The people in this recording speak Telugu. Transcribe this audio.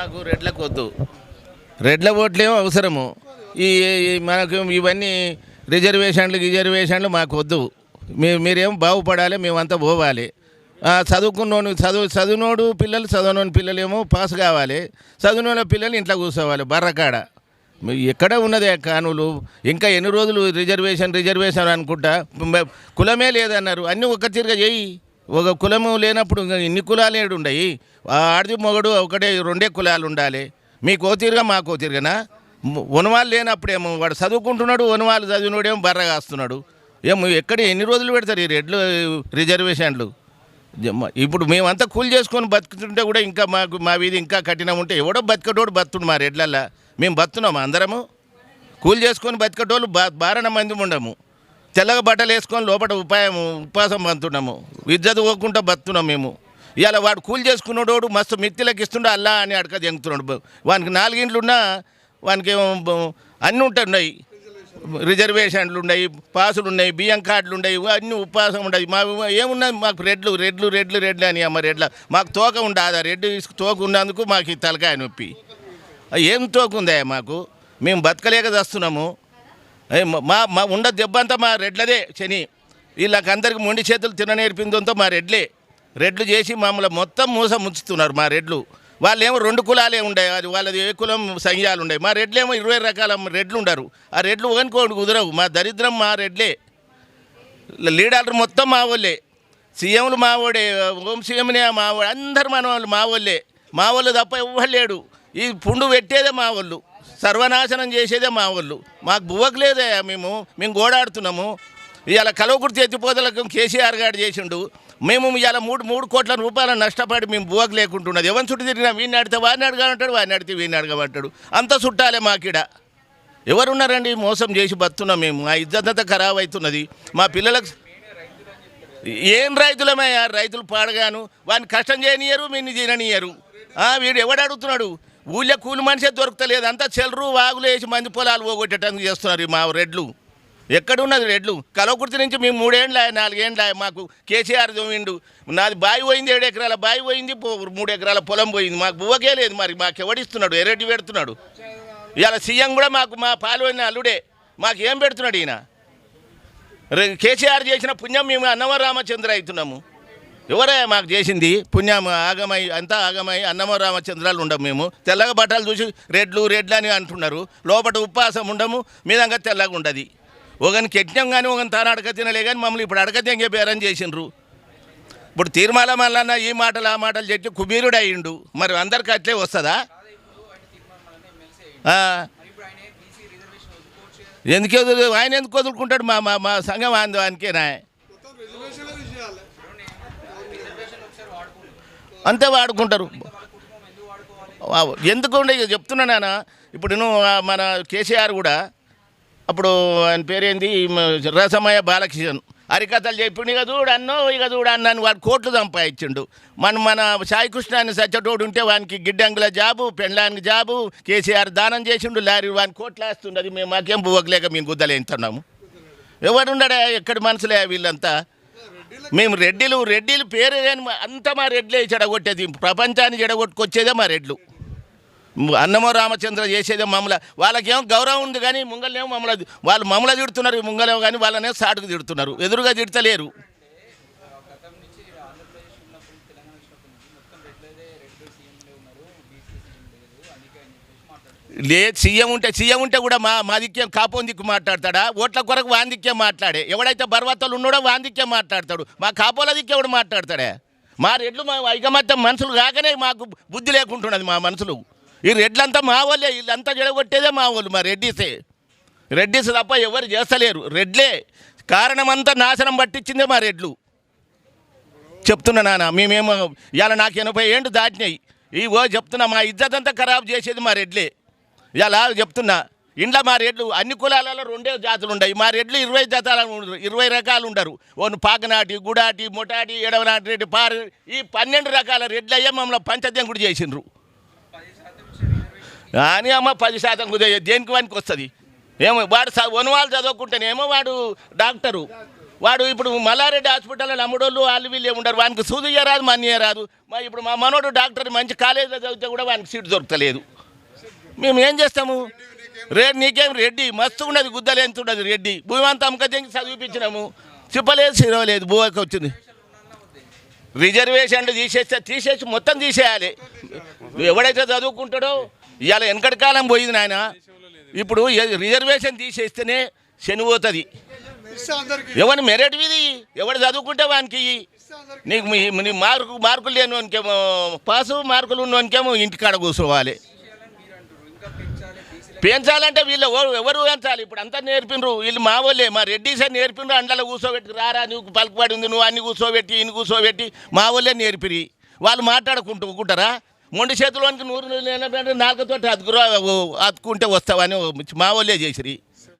మాకు రెడ్లకు వద్దు. రెడ్ల ఓట్లేమో అవసరము. ఈ మనకు ఇవన్నీ రిజర్వేషన్లు రిజర్వేషన్లు మాకు వద్దు. మీ మీరేం బాగుపడాలి మేమంతా పోవాలి. చదువుకున్నోడు చదువు చదువునోడు పిల్లలు చదువునోని పిల్లలు ఏమో పాస్ కావాలి. చదువునోళ్ళ పిల్లలు ఇంట్లో కూర్చోవాలి బర్రకాడ. ఎక్కడ ఉన్నదే కానులు? ఇంకా ఎన్ని రోజులు రిజర్వేషన్ రిజర్వేషన్ అనుకుంటా? కులమే లేదన్నారు. అన్నీ ఒక్క తిరగ చేయి. ఒక కులము లేనప్పుడు ఇన్ని కులాలు ఏడు ఉండయి. ఆడిది మొగడు ఒకటే రెండే కులాలు ఉండాలి. మీ కోతిరుగా మా మాకు ఓ వనవాళ్ళు లేనప్పుడేమో వాడు చదువుకుంటున్నాడు వనవాళ్ళు చదివినోడేమో బర్ర కాస్తున్నాడు. ఏమో ఎక్కడ ఎన్ని రోజులు పెడతారు ఈ రెడ్లు రిజర్వేషన్లు? ఇప్పుడు మేమంతా కూలి చేసుకొని బతుకుతుంటే కూడా ఇంకా మాకు మా వీధి ఇంకా కఠినం ఉంటే ఎవడో బతికటోడు బతుడు మా రెడ్లల్లా. మేము బతున్నాము అందరము? కూలి చేసుకొని బతికటోళ్ళు బా బారణ మంది ఉండము. తెల్లగా బట్టలు వేసుకొని లోపల ఉపాయం ఉపవాసం పంతున్నాము విద్యతో పోకుండా బతున్నాం మేము. ఇవాళ వాడు కూలి చేసుకున్నాడు మస్తు మిత్తిలకు ఇస్తుండే అల్లా అని అడక జంగుతున్నాడు వానికి నాలుగింట్లు ఉన్నా వానికి అన్నీ ఉంటున్నాయి. రిజర్వేషన్లు ఉన్నాయి పాసులు ఉన్నాయి బియ్యం కార్డులు ఉన్నాయి అన్ని ఉపవాసం ఉండదు మా ఏమున్నది మాకు రెడ్లు రెడ్లు రెడ్లు రెడ్లు అని అమ్మ రెడ్ల. మాకు తోక ఉండదు ఆ రెడ్డు ఇసుక తోక ఉన్నందుకు మాకు ఈ తలకాయ నొప్పి. ఏం తోకుందా మాకు? మేము బతకలేక చేస్తున్నాము. మా మా ఉండ దెబ్బంతా మా రెడ్లదే శని. వీళ్ళకందరికి మొండి చేతులు తిననేర్పిందంతో మా రెడ్లే. రెడ్లు చేసి మమ్మల్ని మొత్తం మూస ముంచుతున్నారు మా రెడ్లు. వాళ్ళేమో రెండు కులాలే ఉండే అది వాళ్ళది ఏ కులం సంఘాలు ఉండే. మా రెడ్లేమో ఇరవై రకాల రెడ్లు ఉండరు. ఆ రెడ్లు ఒకనుకోండి కుదరవు మా దరిద్రం మా రెడ్లే. లీడర్లు మొత్తం మా వాళ్ళే. సీఎంలు మావోడే హోమ్ సీఎంనే మావాడి అందరు మన వాళ్ళు మా వాళ్ళే. మా వాళ్ళు తప్ప ఇవ్వలేడు ఈ పుండు పెట్టేదే మా వాళ్ళు. సర్వనాశనం చేసేదే మా వాళ్ళు మాకు బువ్వకు లేదే మేము మేము గోడాడుతున్నాము. ఇవాళ కలవకుర్తి ఎత్తిపోతలకు కేసీఆర్ గారు చేసిండు. మేము ఇవాళ మూడు మూడు కోట్ల రూపాయలు నష్టపడి మేము బువ్వకు లేకుంటున్నది. ఎవరిని చుట్టూ తిరిగినా వీడిని అడితే వాడిని అడగమంటాడు వాడిని అడితే వీడిని అడగమంటాడు. అంత చుట్టాలే మాకిడ. ఎవరున్నారండి? మోసం చేసి బతున్నాం మేము. మా ఇజ్జత్ ఖరాబ్ అవుతున్నది. మా పిల్లలకు ఏం రైతులమయ్యా? రైతులు పాడగాను. వాడిని కష్టం చేయనియరు వీడిని తిననియరు. వీడు ఎవడు అడుగుతున్నాడు? ఊళ్ళో కూలి మనిషే దొరకలేదు అంతా చెలరు వాగులు వేసి మంది పొలాలు పోగొట్టడానికి చేస్తున్నారు మా రెడ్లు. ఎక్కడున్నది రెడ్లు? కలవకుర్తి నుంచి మేము మూడేండ్ల నాలుగేండ్ల మాకు కేసీఆర్ తోమిండు. నాది బావి పోయింది ఏడు ఎకరాల బావి పోయింది మూడు ఎకరాల పొలం పోయింది. మాకు బువ్వకే లేదు మరి మాకు ఎవడిస్తున్నాడు ఎరెడ్డి పెడుతున్నాడు. ఇవాళ సీఎం కూడా మాకు మా పాల్పోయిన అల్లుడే మాకు ఏం పెడుతున్నాడు ఈయన? రే- కేసీఆర్ చేసిన పుణ్యం మేము అన్నవరం రామచంద్ర అవుతున్నాము. ఎవరే మాకు చేసింది? పుణ్యం ఆగమై అంతా ఆగమై అన్నమ రామచంద్రాలు ఉండము మేము. తెల్లగా బట్టలు చూసి రెడ్లు రెడ్లు అని అంటున్నారు. లోపల ఉపవాసం ఉండము మీదంగా తెల్లగా ఉండదు. ఒకని కెట్నం కానీ ఒకని తాను అడక తినలే కానీ మమ్మల్ని ఇప్పుడు అడక తెంగే బేరం చేసిండ్రు. ఇప్పుడు తీర్మాల మల్లన్న ఈ మాటలు ఆ మాటలు చెప్పి కుబీరుడు అయ్యిండు. మరి అందరికి అట్లే వస్తుందా? ఎందుకు వదులు ఆయన ఎందుకు వదులుకుంటాడు మా మా మా సంఘం ఆయన అంతే వాడుకుంటారు. వా- ఎందుకు ఇక చెప్తున్నా నాన్న. ఇప్పుడు నువ్వు మన కేసీఆర్ కూడా అప్పుడు ఆయన పేరేంది? రసమయ బాలకిషన్ హరికథలు చెప్పిండు ఇక చూడు అన్నో ఇక చూడు అన్నాను వాడు కోట్లు సంపాదించిండు. మన మన సాయికృష్ణ అని సచ్చటోడు ఉంటే వానికి గిడ్డంగుల జాబు పెండ్లానికి జాబు కేసీఆర్ దానం చేసిండు లారీ వాని కోట్లు వేస్తుండదు మేము మాకేం బువ్వకలేక మేము గుద్దలేస్తున్నాము. ఎవడుండడా ఎక్కడి మనసులే వీళ్ళంతా? మేము రెడ్డిలు రెడ్డిలు పేరు లేని మా- అంతా మా రెడ్లే చెడగొట్టేది. ప్రపంచాన్ని చెడగొట్టుకొచ్చేదే మా రెడ్లు. అన్నమో రామచంద్ర చేసేదే మమ్మల వాళ్ళకేమో గౌరవం ఉంది కానీ ముంగలేమో మమ్మల వాళ్ళు మమ్మల తిడుతున్నారు ముంగలేమో కానీ వాళ్ళనే సాటుకు తిడుతున్నారు. ఎదురుగా తిడతలేరు. లేదు సీఎం ఉంటే సీఎం ఉంటే కూడా మా మా దిక్కే కాపోన్ దిక్కు మాట్లాడతాడా? ఓట్ల కొరకు వాన్ దిక్కే మాట్లాడే. ఎవడైతే బర్వతలు ఉన్నాడో వాందిక్కే మాట్లాడతాడు. మా కాపోల దిక్కే ఎవడు మాట్లాడతాడే? మా రెడ్లు మా ఐకమత్యం మనుషులు కాకనే మాకు బుద్ధి లేకుంటున్నది మా మనుషులు. ఈ రెడ్లంతా మా వాళ్ళే వీళ్ళంతా జడగొట్టేదే మా వాళ్ళు మా రెడ్డిసే. రెడ్డిస్ తప్ప ఎవరు చేస్తలేరు. రెడ్లే. కారణమంతా నాశనం పట్టించిందే మా రెడ్లు. చెప్తున్నా నాన్న మేమేమో ఇవాళ నాకు ఎనభై ఏండు దాటినాయి. ఇవో చెప్తున్నా మా ఇజ్జత్ అంతా ఖరాబ్ చేసేది మా రెడ్లే. ఇలా చెప్తున్నా ఇంట్లో మా రెడ్లు అన్ని కులాలలో రెండే జాతులు ఉన్నాయి మా రెడ్లు ఇరవై జాతాల ఉండరు ఇరవై రకాలు ఉండరు. ఓను పాకనాటి గుడాటి మొటాటి ఎడవనాటి రెడ్డి పారు ఈ పన్నెండు రకాల రెడ్లు అయ్యే మమ్మల్ని పంచదెంకుడు చేసిండ్రు. అని అమ్మ పది శాతం కుదే దేనికి వానికి వస్తుంది? ఏమో వాడు వనవాళ్ళు చదువుకుంటేనేమో వాడు డాక్టరు. వాడు ఇప్పుడు మల్లారెడ్డి హాస్పిటల్లో నమ్ముడోళ్ళు వాళ్ళు వీళ్ళే ఉండరు. వానికి సూదియరాదు మన్యరాదు మనీ రాదు మా ఇప్పుడు మా మనోడు డాక్టర్ మంచి కాలేజీలో చదివితే కూడా వానికి సీట్ దొరకలేదు. మేము ఏం చేస్తాము? రేడ్ నీకేం రెడ్డి? మస్తు ఉన్నది గుద్దలు ఎంత రెడ్డి. భూమి అంతా అమ్మకం చదివిపించినాము. చెప్పలేదు సిరవలేదు భూమికి వచ్చింది. రిజర్వేషన్లు తీసేస్తే తీసేసి మొత్తం తీసేయాలి. ఎవడైతే చదువుకుంటాడో ఇవాళ వెనకటి కాలం పోయింది నాయన. ఇప్పుడు రిజర్వేషన్ తీసేస్తేనే శనిపోతుంది ఎవరిని మెరిట్ విధి ఎవడు చదువుకుంటే వానికి. నీకు నీ మార్కు మార్కులు లేని వానికేమో పాసు మార్కులు ఉన్నవానికేమో ఇంటికాడ కూర్చోవాలి. పెంచాలంటే వీళ్ళు ఎవరు పెంచాలి? ఇప్పుడు అంతా నేర్పినరు. వీళ్ళు మా వాళ్ళే. మా రెడ్డిసే నేర్పినరు అండలో కూర్చోబెట్టి రారా నువ్వు పలుకుబడి ఉంది నువ్వు అన్ని కూర్చోబెట్టి ఇన్ని కూర్చోబెట్టి మా వాళ్ళే నేర్పిరి. వాళ్ళు మాట్లాడుకుంటూ కుంటారా మొండి చేతిలోనికి నూరు నాలుగుతో అతుకురా అతుకుంటే వస్తావని మా వాళ్ళే చేసిరి.